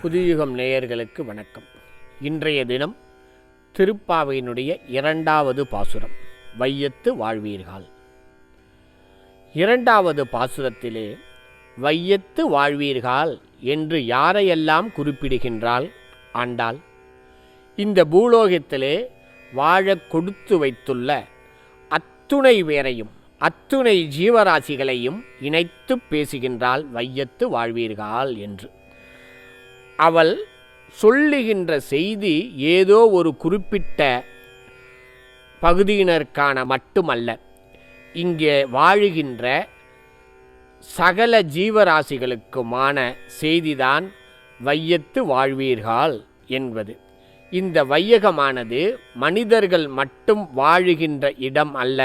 புதுயுகம் நேயர்களுக்கு வணக்கம். இன்றைய தினம் திருப்பாவையினுடைய இரண்டாவது பாசுரம் வையத்து வாழ்வீர்கள் இரண்டாவது பாசுரத்திலே வையத்து வாழ்வீர்கள் என்று யாரையெல்லாம் குறிப்பிடுகின்றாள்? ஆண்டாள். இந்த பூலோகத்திலே வாழக் கொடுத்து வைத்துள்ள அத்துணை பேரையும் அத்துணை ஜீவராசிகளையும் இணைத்து பேசுகின்றாள் வையத்து வாழ்வீர்கள் என்று. அவள் சொல்லுகின்ற செய்தி ஏதோ ஒரு குறிப்பிட்ட பகுதியினருக்கான மட்டுமல்ல. இங்கே வாழுகின்ற சகல ஜீவராசிகளுக்குமான செய்திதான் வையத்து வாழ்வீர்கள் என்பது. இந்த வையகமானது மனிதர்கள் மட்டும் வாழுகின்ற இடம் அல்ல.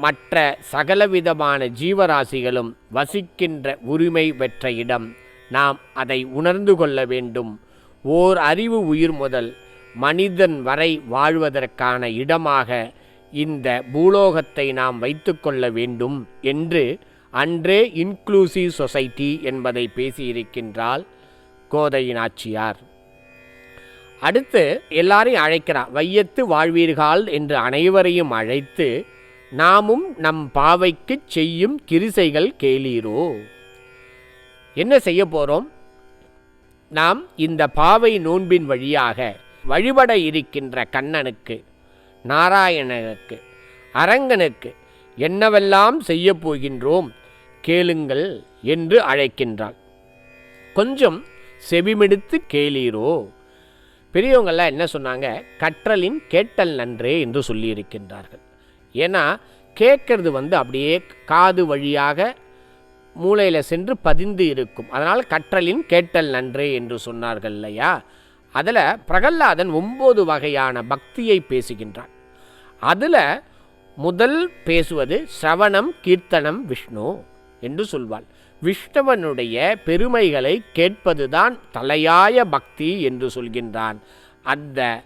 மற்ற சகலவிதமான ஜீவராசிகளும் வசிக்கின்ற உரிமை பெற்ற இடம். நாம் அதை உணர்ந்து கொள்ள வேண்டும். ஓர் அறிவு உயிர் முதல் மனிதன் வரை வாழ்வதற்கான இடமாக இந்த பூலோகத்தை நாம் வைத்துக்கொள்ள வேண்டும் என்று அன்றே இன்க்ளூசிவ் சொசைட்டி என்பதை பேசியிருக்கின்றால் கோதையினாச்சியார். அடுத்து எல்லாரையும் அழைக்கிறார். வையத்து வாழ்வீர்கள் என்று அனைவரையும் அழைத்து நாமும் நம் பாவைக்கு செய்யும் கிரிசைகள் கேளீரோ? என்ன செய்ய போகிறோம் நாம் இந்த பாவை நோன்பின் வழியாக வழிபட இருக்கின்ற கண்ணனுக்கு நாராயணனுக்கு அரங்கனுக்கு என்னவெல்லாம் செய்ய போகின்றோம் கேளுங்கள் என்று அழைக்கின்றாள். கொஞ்சம் செவிமெடுத்து கேளீரோ? பெரியவங்கள்லாம் என்ன சொன்னாங்க? கற்றலின் கேட்டல் நன்றே என்று சொல்லியிருக்கின்றார்கள். ஏன்னா கேட்கறது வந்து அப்படியே காது வழியாக மூளையில் சென்று பதிந்து இருக்கும். அதனால் கற்றலின் கேட்டல் நன்றே என்று சொன்னார்கள் இல்லையா? அதில் பிரகல்லாதன் ஒம்பது வகையான பக்தியை பேசுகின்றான். அதில் முதல் பேசுவது சிரவணம் கீர்த்தனம் விஷ்ணு என்று சொல்வாள். விஷ்ணுவனுடைய பெருமைகளை கேட்பதுதான் தலையாய பக்தி என்று சொல்கின்றான். அந்த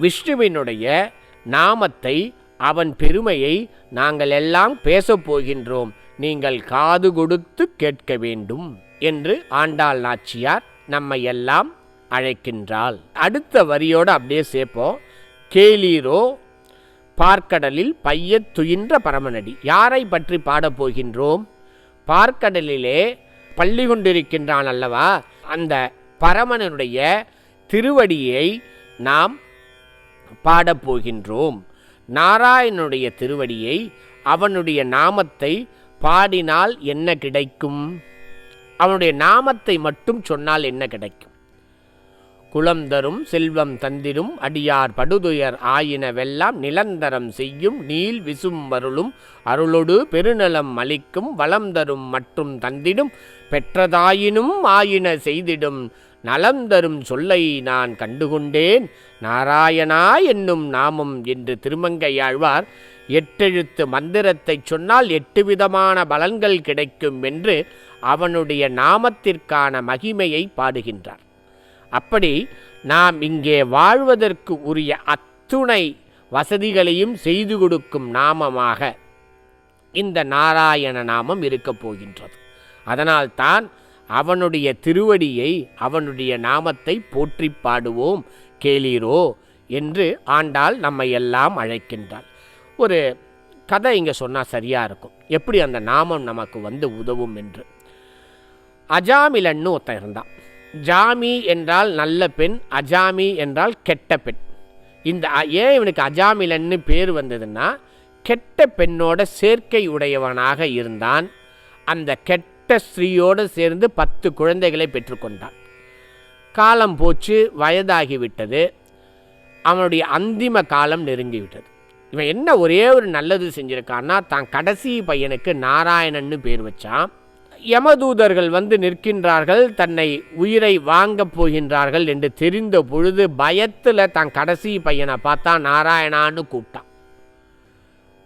விஷ்ணுவினுடைய நாமத்தை அவன் பெருமையை நாங்கள் எல்லாம் பேசப் போகின்றோம். நீங்கள் காது கொடுத்து கேட்க வேண்டும் என்று ஆண்டாள் நாச்சியார் நம்மை எல்லாம் அழைக்கின்றாள். அடுத்த வரியோடு அப்படியே சேர்ப்போம். கேளீரோ பார்க்கடலில் பையத் துயின்ற பரமனடி யாரை பற்றி பாடப் போகின்றோம்? பார்க்கடலிலே பள்ளி கொண்டிருக்கின்றான் அல்லவா? அந்த பரமணனுடைய திருவடியை நாம் பாடப்போகின்றோம் நாராயணனுடைய திருவடியை அவனுடைய நாமத்தை பாடினால் என்ன கிடைக்கும்? அவனுடைய நாமத்தை மட்டும் சொன்னால் என்ன கிடைக்கும்? குளம் தரும் செல்வம் தந்திரும் அடியார் படுதுயர் ஆயினவெல்லாம் நிலந்தரம் செய்யும் நீல் விசும் வருளும் அருளொடு பெருநலம் அளிக்கும் வளம் தரும் மற்றும் தந்திடும் பெற்றதாயினும் ஆயின செய்திடும் நலம் தரும் சொல்லை நான் கண்டுகொண்டேன். நாராயணா என்னும் நாமம் என்று திருமங்கையாழ்வார் எட்டெழுத்து மந்திரத்தை சொன்னால் எட்டு விதமான பலன்கள் கிடைக்கும் என்று அவனுடைய நாமத்திற்கான மகிமையை பாடுகின்றார். அப்படி நாம் இங்கே வாழ்வதற்கு உரிய அத்துணை வசதிகளையும் செய்து கொடுக்கும் நாமமாக இந்த நாராயண நாமம் இருக்கப் போகின்றது. அதனால்தான் அவனுடைய திருவடியை அவனுடைய நாமத்தை போற்றி பாடுவோம். கேளீரோ என்று ஆண்டாள் நம்மை எல்லாம் அழைக்கின்றாள். ஒரு கதை இங்கே சொன்னால் சரியாக இருக்கும். எப்படி அந்த நாமம் நமக்கு வந்து உதவும் என்று. அஜாமிலன்னு ஒருத்தன் இருந்தான். ஜாமி என்றால் நல்ல பெண் அஜாமி என்றால் கெட்ட பெண். இந்த ஏன் இவனுக்கு அஜாமிலன்னு பேர் வந்ததுன்னா கெட்ட பெண்ணோட சேர்க்கை உடையவனாக இருந்தான். அந்த கெட்ட ஸ்திரீயோடு சேர்ந்து பத்து குழந்தைகளை பெற்றுக்கொண்டான். காலம் போச்சு வயதாகிவிட்டது. அவனுடைய அந்திம காலம் நெருங்கிவிட்டது. இவன் என்ன ஒரே ஒரு நல்லது செஞ்சுருக்கான்னா தான் கடைசி பையனுக்கு நாராயணன்னு பேர் வச்சான். யமதூதர்கள் வந்து நிற்கின்றார்கள் தன்னை உயிரை வாங்கப் போகின்றார்கள் என்று தெரிந்த பொழுது பயத்தில் தான் கடைசி பையனை பார்த்தா நாராயணான்னு கூப்பிட்டான்.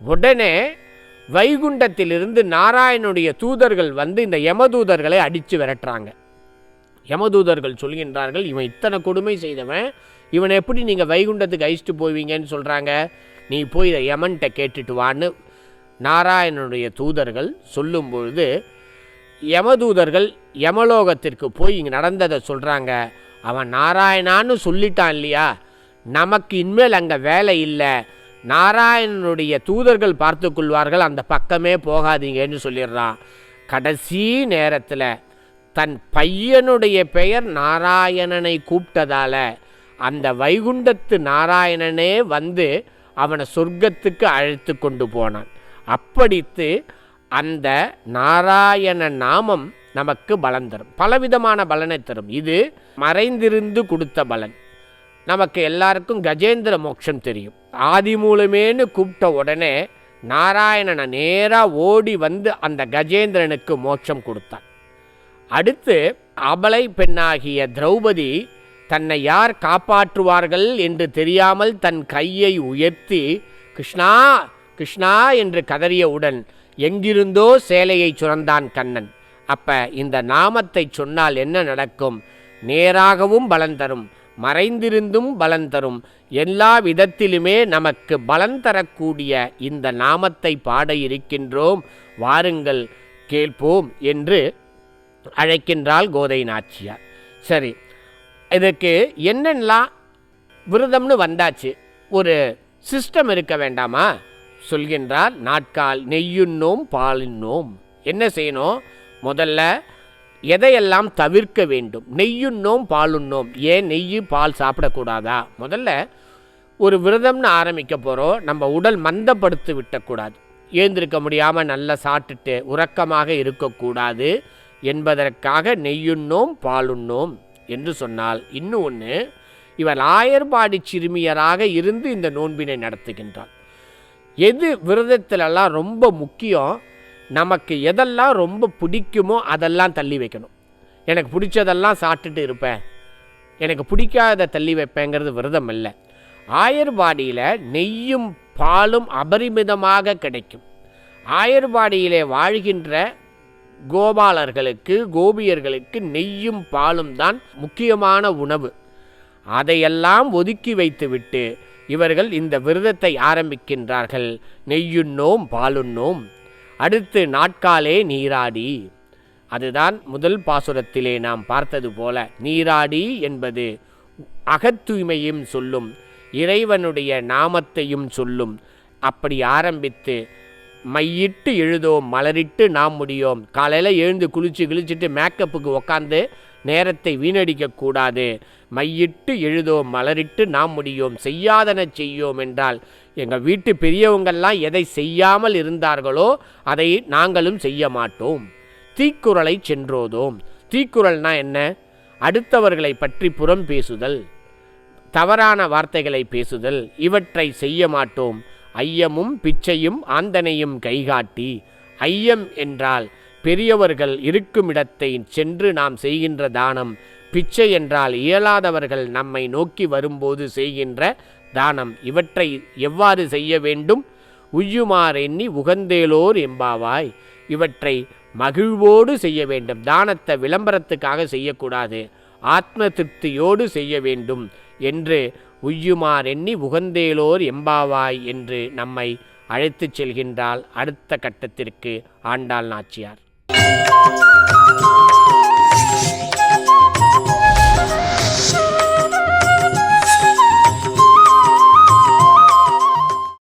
உடனே வைகுண்டத்திலிருந்து நாராயணனுடைய தூதர்கள் வந்து இந்த யமதூதர்களை அடித்து விரட்டுறாங்க. யமதூதர்கள் சொல்கின்றார்கள் இவன் இத்தனை கொடுமை செய்தவன் இவனை எப்படி நீங்கள் வைகுண்டத்துக்கு அழிச்சிட்டு போவீங்கன்னு சொல்கிறாங்க நீ போய் இதை யமன்கிட்ட கேட்டுட்டு வான்னு நாராயணனுடைய தூதர்கள் சொல்லும் பொழுது யமதூதர்கள் யமலோகத்திற்கு போய் இங்கே நடந்ததை சொல்கிறாங்க அவன் நாராயணான்னு சொல்லிட்டான் இல்லையா? நமக்கு இனிமேல் அங்கே வேலை இல்லை. நாராயணனுடைய தூதர்கள் பார்த்து கொள்வார்கள் அந்த பக்கமே போகாதீங்கன்னு சொல்லிடுறான். கடைசி நேரத்தில் தன் பையனுடைய பெயர் நாராயணனை கூப்பிட்டதால் அந்த வைகுண்டத்து நாராயணனே வந்து அவனை சொர்க்கத்துக்கு அழைத்து கொண்டு போனான். அப்படித்து அந்த நாராயண நாமம் நமக்கு பலன் தரும். பலவிதமான பலனை தரும். இது மறைந்திருந்து கொடுத்த பலன். நமக்கு எல்லாருக்கும் கஜேந்திர மோட்சம் தெரியும். ஆதி மூலமேனு கூப்பிட்ட உடனே நாராயணனை நேராக ஓடி வந்து அந்த கஜேந்திரனுக்கு மோட்சம் கொடுத்தான். அடுத்து அபலை பெண்ணாகிய திரௌபதி தன்னை யார் காப்பாற்றுவார்கள் என்று தெரியாமல் தன் கையை உயர்த்தி கிருஷ்ணா கிருஷ்ணா என்று கதறியவுடன் எங்கிருந்தோ சேலையை சுரந்தான் கண்ணன். அப்ப இந்த நாமத்தை சொன்னால் என்ன நடக்கும்? நேராகவும் பலன் தரும். மறைந்திருந்தும் பலன் தரும். எல்லா விதத்திலுமே நமக்கு பலன் தரக்கூடிய இந்த நாமத்தை பாட இருக்கின்றோம். வாருங்கள் கேட்போம் என்று அழைக்கின்றாள் கோதை நாச்சியார். சரி இதுக்கு என்னென்னலாம் விரதம்னு வந்தாச்சு? ஒரு சிஸ்டம் இருக்க வேண்டாமா? சொல்கின்றார் நாட்கால் நெய்யுண்ணோம் பாலின்னோம் என்ன செய்யணும்? முதல்ல எதையெல்லாம் தவிர்க்க வேண்டும்? நெய்யுண்ணோம் பாலுண்ணோம். ஏன் நெய் பால் சாப்பிடக்கூடாதா? முதல்ல ஒரு விரதம்னு ஆரம்பிக்க போகிறோம் நம்ம உடல் மந்தப்படுத்தி விட்டக்கூடாது. ஏந்திருக்க முடியாமல் நல்லா சாப்பிட்டுட்டு உறக்கமாக இருக்கக்கூடாது என்பதற்காக நெய்யுண்ணோம் பாலுண்ணோம் என்று சொன்னால் இன்னும் ஒன்று இவர் ஆயர்பாடி சிறுமியராக இருந்து இந்த நோன்பினை நடத்துகின்றார். எது விரதத்திலெல்லாம் ரொம்ப முக்கியம்? நமக்கு எதெல்லாம் ரொம்ப பிடிக்குமோ அதெல்லாம் தள்ளி வைக்கணும். எனக்கு பிடிச்சதெல்லாம் சாப்பிட்டுட்டு இருப்பேன். எனக்கு பிடிக்காத தள்ளி வைப்பேங்கிறது விரதம் இல்லை ஆயர்பாடியில் நெய்யும் பாலும் அபரிமிதமாக கிடைக்கும். ஆயர்பாடியிலே வாழ்கின்ற கோபாலர்களுக்கு கோபியர்களுக்கு நெய்யும் பாலும் தான் முக்கியமான உணவு. அதையெல்லாம் ஒதுக்கி வைத்துவிட்டு இவர்கள் இந்த விரதத்தை ஆரம்பிக்கின்றார்கள். நெய்யுண்ணோம் பாலுண்ணோம். அடுத்து நாட்காலே நீராடி. அதுதான் முதல் பாசுரத்திலே நாம் பார்த்தது போல நீராடி என்பது அகத்தூய்மையும் சொல்லும் இறைவனுடைய நாமத்தையும் சொல்லும். அப்படி ஆரம்பித்து மையிட்டு எழுதோம் மலரிட்டு நாம் முடியோம். காலையில் எழுந்து குளிச்சு கிழிச்சிட்டு மேக்கப்புக்கு உக்காந்து நேரத்தை வீணடிக்கக்கூடாது மையிட்டு எழுதோம் மலரிட்டு நாம் முடியோம். செய்யாதன செய்யோம் என்றால் எங்கள் வீட்டு பெரியவங்கள்லாம் எதை செய்யாமல் இருந்தார்களோ அதை நாங்களும் செய்ய மாட்டோம். தீக்குறளை சென்றோதோம். தீக்குறள்னா என்ன? அடுத்தவர்களை பற்றி புறம் பேசுதல். தவறான வார்த்தைகளை பேசுதல். இவற்றை செய்ய மாட்டோம். ஐயமும் பிச்சையும் ஆந்தனையும் கைகாட்டி ஐயம் என்றால் பெரியவர்கள் இருக்கும் இடத்தை சென்று நாம் செய்கின்ற தானம் பிச்சை என்றால் இயலாதவர்கள் நம்மை நோக்கி வரும்போது செய்கின்ற தானம். இவற்றை எவ்வாறு செய்ய வேண்டும்? உய்யுமாறெண்ணி உகந்தேலோர் எம்பாவாய் இவற்றை மகிழ்வோடு செய்ய வேண்டும். தானத்தை விளம்பரத்துக்காக செய்யக்கூடாது. ஆத்ம திருப்தியோடு செய்ய வேண்டும் என்று உய்யுமார் எண்ணி உகந்தேலோர் எம்பாவாய் என்று நம்மை அழைத்துச் செல்கின்றால் அடுத்த கட்டத்திற்கு ஆண்டாள் நாச்சியார்.